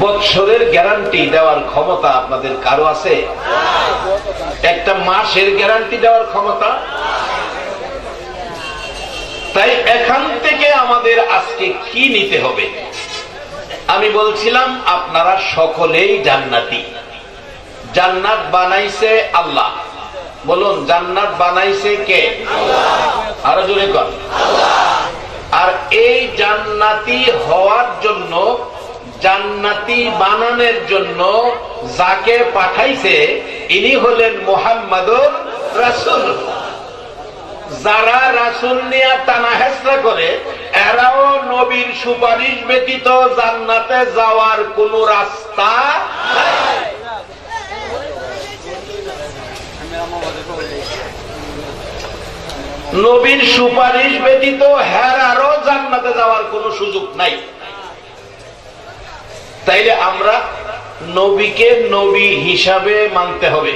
বৎসরের গ্যারান্টি দেওয়ার ক্ষমতা আপনাদের কারও আছে? একটা মাসের গ্যারান্টি দেওয়ার ক্ষমতা? তাই এখান থেকে আমাদের আজকে কি নিতে হবে? আমি বলছিলাম আপনারা সকলেই জান্নাতি। জান্নাত বানাইছে আল্লাহ। বলুন জান্নাত বানাইছে কে? আরও জোরে কর আর এই জান্নাতি হওয়ার জন্য জান্নাতি বানানোর জন্য যাকে পাঠাইছে, ইনি হলেন মোহাম্মদুর রাসুল। যারা রাসুল নিয়ে টানা হেসরা করে, এরাও নবীর সুপারিশ ব্যতীত জান্নাতে যাওয়ার কোন রাস্তা নবীর সুপারিশ ব্যতীত হেরারও জান্নাতে যাওয়ার কোন সুযোগ নাই। তাইলে আমরা নবীকে নবী হিসাবে মানতে হবে।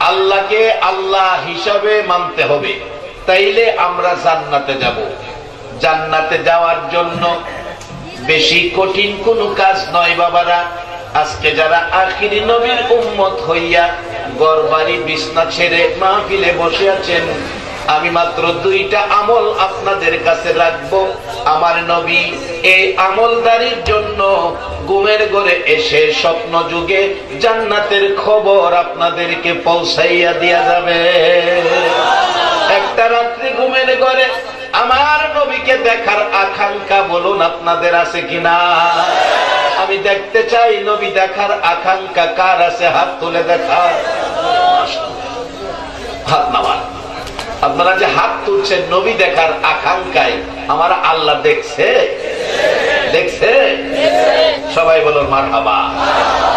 আল্লাহকে আল্লাহ হিসাবে মানতে হবে। তাইলে আমরা জান্নাতে যাব। জান্নাতে যাওয়ার জন্য বেশি কঠিন কোনো কাজ নয় বাবারা। আজকে যারা আখিরি নবীর উম্মত হইয়া গড়বাড়ি বিছনা ছেড়ে মাহফিলে বসে আছেন, আমি মাত্র দুইটা আমল আপনাদের কাছে রাখব। নবী, এই আমলদারির জন্য গুমের গড়ে এসে স্বপ্ন যুগে জান্নাতের খবর আপনাদেরকে পৌঁছাইয়া দিয়া যাবে। একটা রাত্রি ঘুমের ঘরে আমার নবীকে দেখার আকাঙ্ক্ষা বলুন আপনাদের আছে কিনা? আমি দেখতে চাই নবী দেখার আকাঙ্ক্ষা কার আছে? হাত তুলে দেখার। হাত নামান। আপনারা যে হাত তুলছেন নবী দেখার আকাঙ্ক্ষায়, আমার আল্লাহ দেখছে? দেখছে? সবাই বলুন মার হাবা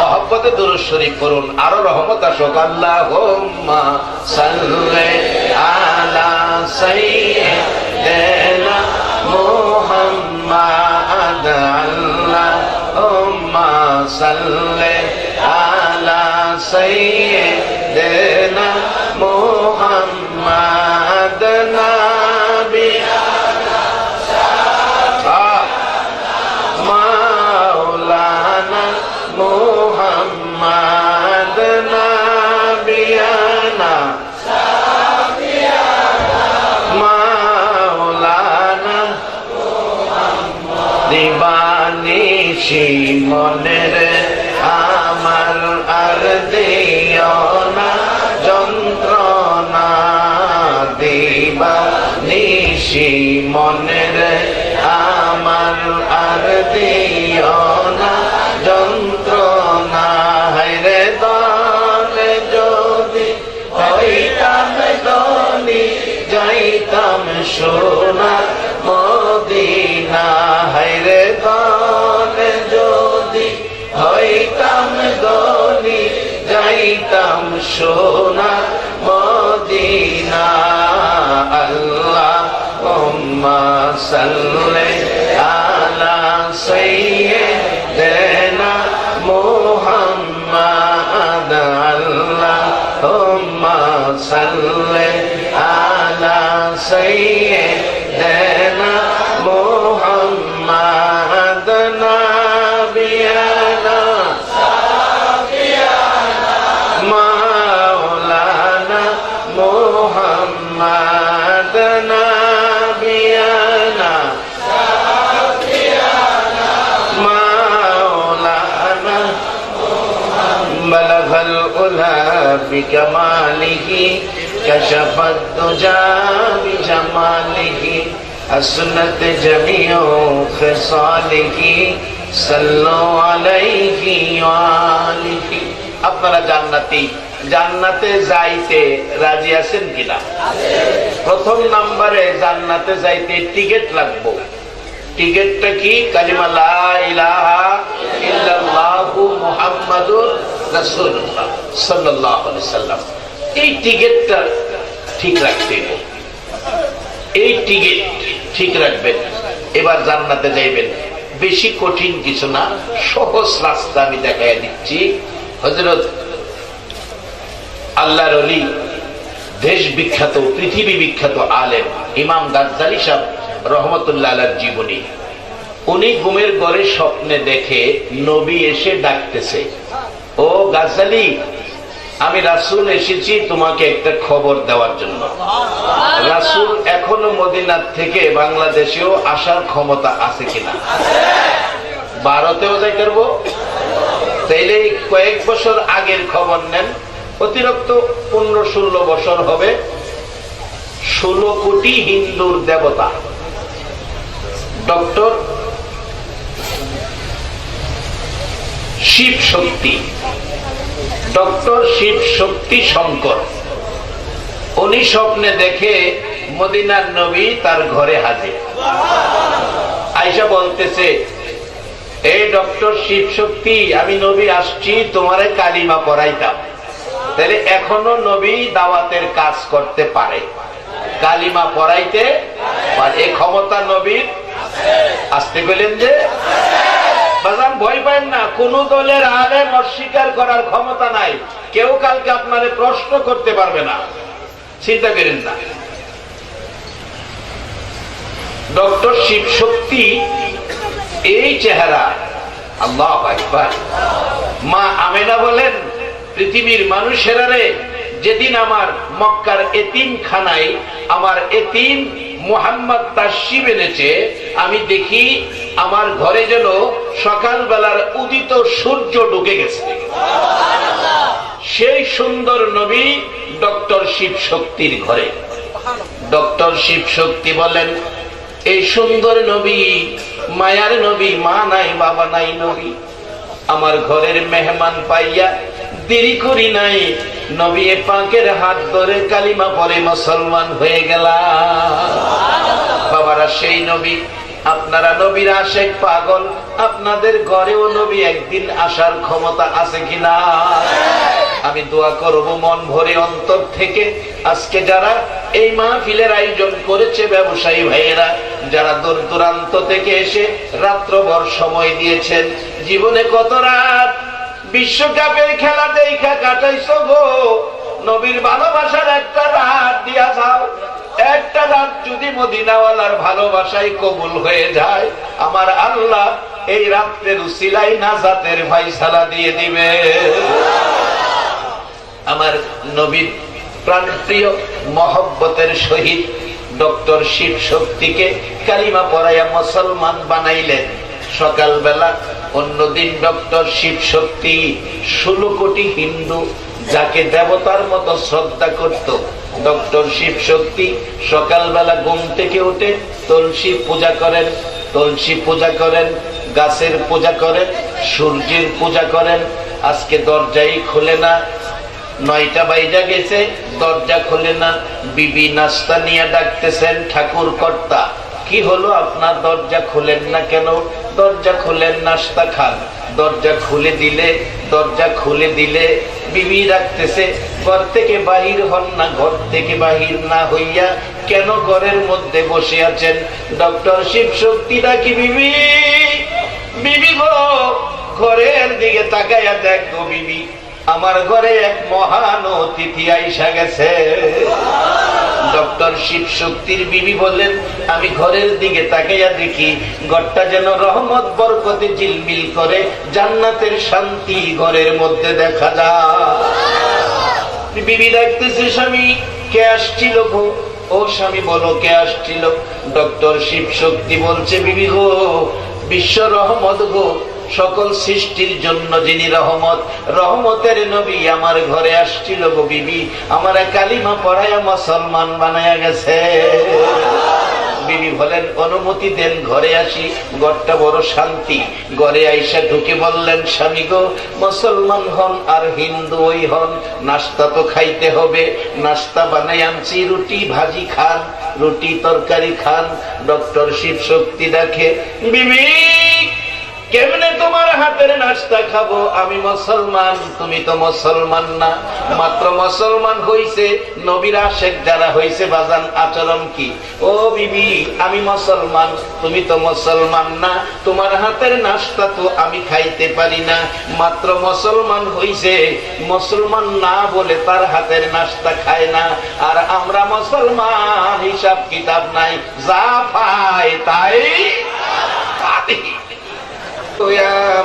মহব্বতে শরীফ করুন আরও রহমত আসুক। আল্লাহ আলা সাইয়্যিদিনা মুহাম্মাদ আল্লাহুম্মা আলা দিবানিশি মনের আমার আর দিও না, যন্ত্রণা দিবা নিশি মনের আমার আর দিও না, যন্ত্রণা। হাইরে দলে যদি হইতাম দলি যাইতাম সোনা যাইতাম সোনা মদিনা আল্লাহ সাল্লে আলা সাইয়্যিদিনা মুহাম্মাদ আল্লাহ সাল্লে আলা সাইয়্যিদিনা মুহাম্মাদ। بلغ الأولى بكماله كشف الدجى بجماله حسنت جميع خصاله صلوا عليه وآله আপনারা জান্নাতি জান্নাতে যাইতে রাজি আছেন কিনা প্রথম নাম্বারে জান্নাতে যাইতে টিকিট লাগবো টিকিটটা কি কালিমা লা ইলাহা ইল্লাল্লাহু মুহাম্মাদুর এবার জান্নাতে যাইবেন। বেশি কঠিন কিছু না, সহজ রাস্তা আমি দেখাই দিচ্ছি। হযরত আল্লাহর অলি দেশ বিখ্যাত, পৃথিবী বিখ্যাত আলেম, ইমাম গাজ্জালি সাহেব রহমতুল্লাহ জীবনী। উনি ঘুমের ঘরে স্বপ্নে দেখে নবী এসে ডাকতেছে। ও গাছালি আমি রাসুল এসেছি তোমাকে একটা খবর দেওয়ার জন্য। রাসুল এখনও মদিনার থেকে বাংলাদেশেও আসার ক্ষমতা আছে কিনা? ভারতেও যাই করব তাইলে কয়েক বছর আগের খবর নেন। অতিরিক্ত পনেরো ষোলো বছর হবে। ষোলো কোটি হিন্দুর দেবতা। Doctor Shiv Shakti doctor Shiv Shakti Shankar. উনি স্বপ্নে দেখে মদিনার নবী তার ঘরে হাজির। আয়সা বলতেছে এই ডক্টর শিব শক্তি, আমি নবী আসছি, তোমারে কালিমা পড়াইতাম। তাহলে এখনও নবী দাওয়াতের কাজ করতে পারে। কালিমা পড়াইতে এই ক্ষমতা নবীর আসতে গেলেন যে বাজান, ভয় পান না, কোন দলের আলেম অস্বীকার করার ক্ষমতা নাই। কেউ কালকে আপনারে প্রশ্ন করতে পারবে না। চিন্তা করেন না। ডক্টর শিব শক্তি এই চেহারা, আল্লাহ মা আমেনা বলেন, পৃথিবীর মানুষেরা রে যেদিন আমার মক্কার এতিম খানায় আমার এতিম মোহাম্মদ তাসিব এনেছে, আমি দেখি আমার ঘরে যেন সকালবেলার উদিত সূর্য ঢুকে গেছে। সেই সুন্দর নবী ডক্টর শিব শক্তির ঘরে। ডক্টর শিব শক্তি বলেন, এই সুন্দর নবী, মায়ার নবী, মা নাই, বাবা নাই, নবী। আমার ঘরের মেহমান পাইয়া দেরি করি নাই, নবী এ পাকের হাত ধরে কালিমা পরে মুসলমান হয়ে গেলাম। বাবারা, সেই নবী আপনারা নবীর আশেক পাগল, আপনাদের ঘরেও নবী একদিন আসার ক্ষমতা আছে কিনা? আমি দোয়া করব মন ভরে অন্তর থেকে। আজকে যারা এই মাহফিলের আয়োজন করেছে ব্যবসায়ী ভাইয়েরা, যারা দূর দূরান্ত থেকে এসে রাত্রভর সময় দিয়েছেন, জীবনে কত রাত? বিশ্বকাপের খেলা দেখা কাটাইছো গো। নবীর ভালোবাসার একটা রাত দিয়া যাও। রাত যদি মদিনাওয়ালার ভালোবাসায় কবুল হয়ে যায়, আমার আল্লাহ এই রাত্রের উসিলাই নাজাতের ফাইসালা দিয়ে দিবে। আমার নবীর প্রাণপ্রিয় মহব্বতের সহিত ডক্টর শিব শক্তিকে কালিমা পড়াইয়া মুসলমান বানাইলেন। সকালবেলা অন্যদিন ডক্টর শিব শক্তি ষোলো কোটি হিন্দু যাকে দেবতার মতো শ্রদ্ধা করত ডক্টর শিব শক্তি, সকালবেলা ঘুম থেকে উঠে তুলসী পূজা করেন, তুলসী পূজা করেন, গাছের পূজা করেন, সূর্যের পূজা করেন। আজকে দরজাই খোলে না। নয়টা বাইজা গেছে, দরজা খুলে না। বিবি নাস্তা নিয়ে ডাকতেছেন ঠাকুর কর্তা কি হলো? আপনার দরজা খুলেন না কেন? দরজা খুলেন নাস্তা খান। দরজা খুলে দিলে, দরজা খুলে দিলে বিবি রাখতেছে ঘর থেকে বাহির হন না, ঘর থেকে বাহির না হইয়া কেন ঘরের মধ্যে বসে আছেন? ডক্টর শিব শক্তি নাকি বিবি? বিবি গো, ঘরের দিকে তাকাইয়া দেখ বিবি। আমার ঘরে এক মহান অতিথি আইসা গেছে। ডক্টর শিব শক্তির বিবি বললেন, আমি ঘরের দিকে তাকাইয়া দেখি, ঘরটা যেন রহমত, বরকতে জিলমিল করে, জান্নাতের শান্তি ঘরের মধ্যে দেখা যায়। বিবি দেখতেছে স্বামী, কে আসছিল গো? ও স্বামী, বলো, কে আসছিল? ডক্টর শিব শক্তি বলছে, বিবি গো, বিশ্ব রহমত গো। সকল সৃষ্টির জন্য যিনি রহমত, রহমতের নবী আমার ঘরে আসছিল গো বিবি। আমার কালিমা পড়াইয়া মুসলমান বানায়া গেছে। বিবি বলেন, অনুমতি দেন, ঘরে আসি। ঘরটা বড় শান্তি। ঘরে আইসা ঢুকে বললেন, স্বামী গো, মুসলমান হন আর হিন্দু ওই হন। নাস্তা তো খাইতে হবে। নাস্তা বানাই আনছি, রুটি, ভাজি খান, রুটি, তরকারি খান। ডক্টর শিব শক্তি দেখে, বিবি কেমনে তোমার হাতের নাস্তা খাব? আমি মুসলমান, তুমি তো মুসলমান না। মাত্র মুসলমান হইছে নবীর আশেক, যারা হইছে বাজান আচরণ কি? ও বিবি, আমি মুসলমান, তুমি তো মুসলমান না। তোমার হাতের নাস্তা তো আমি খাইতে পারি না। মাত্র মুসলমান হইছে, মুসলমান না বলে তার হাতের নাস্তা খায় না। আর আমরা মুসলমান হিসাব কিতাব নাই, যা আলিহি তুই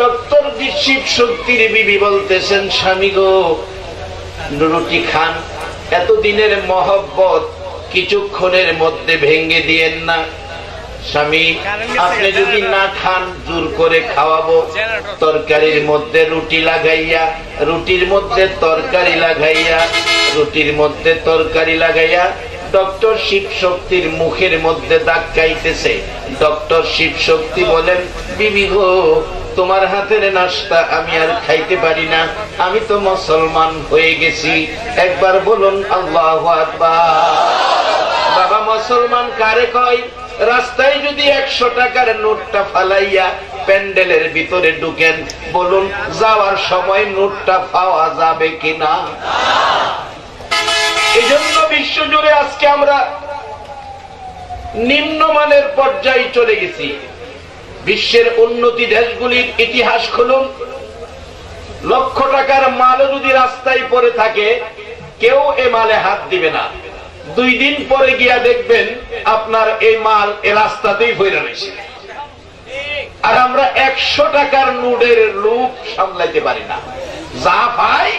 ডক্টর শিব শক্তির বিবি বলতেছেন, স্বামী গো রুটি খান, এতদিনের মহব্বত কিছুক্ষণের মধ্যে ভেঙে দিয়েন না। স্বামী, আপনি যদি না খান, জোর করে খাওয়াবো। তরকারির মধ্যে রুটি লাগাইয়া, রুটির মধ্যে তরকারি লাগাইয়া, রুটির মধ্যে তরকারি লাগাইয়া, ডক্টর শিব শক্তির মুখের মধ্যে দাগ খাইতেছে ডক্টর শিব শক্তি বলেন, বিবি গো তোমার হাতের নাস্তা আমি আর খাইতে পারি না। আমি তো মুসলমান হয়ে গেছি। একবার বলুন, আল্লাহ বাবা, মুসলমান কারে কয়? রাস্তায় যদি একশো টাকার নোটটা ফালাইয়া প্যান্ডেলের ভিতরে ঢুকেন, বলুন, যাওয়ার সময় নোটটা পাওয়া যাবে কিনা? এই জন্য বিশ্ব জুড়ে আজকে আমরা নিম্নমানের পর্যায়ে চলে গেছি। বিশ্বের উন্নতি দেশগুলির ইতিহাস খুলুন। লক্ষ টাকার মালও যদি রাস্তায় পড়ে থাকে, কেউ এ মালে হাত দিবে না। দুই দিন পরে গিয়া দেখবেন আপনার এই মাল এ রাস্তাতেই ভরে রয়েছে। আর আমরা একশো টাকার নুডের লুক সামলাইতে পারি না। যা পাই